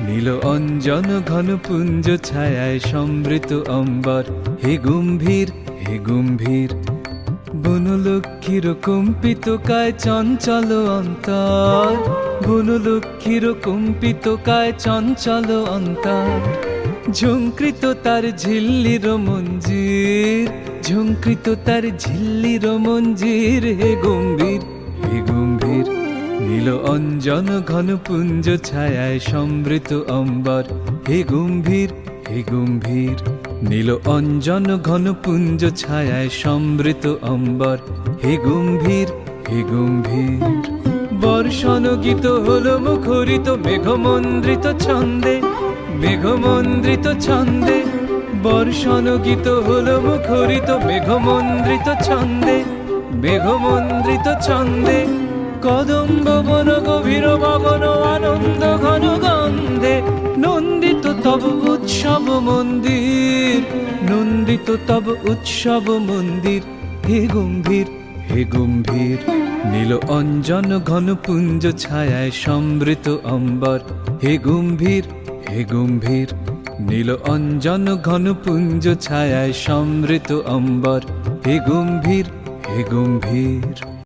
নীল অঞ্জন ঘন পুঞ্জ ছায়ায় সমৃত অম্বর। হে গম্ভীর হে গম্ভীর, বনলক্ষ্মীর কম্পিত কায় চঞ্চল অন্তর। বনলক্ষ্মীর কম্পিত কায় চঞ্চল অন্তর। ঝঙ্কৃত তার ঝিল্লির মঞ্জির ঝঙ্কৃত তার ঝিল্লির মঞ্জির। হে গম্ভীর হে গম্ভীর। নীল অঞ্জন ঘন পুঞ্জ ছায়ায় সমৃত অম্বর। হে গম্ভীর হে গম্ভীর, নীল অঞ্জন ঘন পুঞ্জ ছায়ায় সমৃত অম্বর। হে গম্ভীর হে গম্ভীর, বর্ষণ গীত হলো মুখরিত মেঘমন্দ্রিত ছন্দে। মেঘমন্দ্রিত ছন্দে, বর্ষণ গীত হলো মুখরিত মেঘমন্দ্রিত ছন্দে। মেঘমন্দ্রিত ছন্দে কদম্ব বন গভীর মগন আনন্দ ঘন গন্ধে। নন্দিত তব উৎসব মন্দির, নন্দিত তব উৎসব মন্দির। হে গম্ভীর হে গম্ভীর, নীল অঞ্জন ঘন পুঞ্জ ছায়ায় সমৃত অম্বর। হে গম্ভীর হে গম্ভীর, নীল অঞ্জন ঘন পুঞ্জ ছায়ায় সমৃত অম্বর। হে গম্ভীর হে গম্ভীর।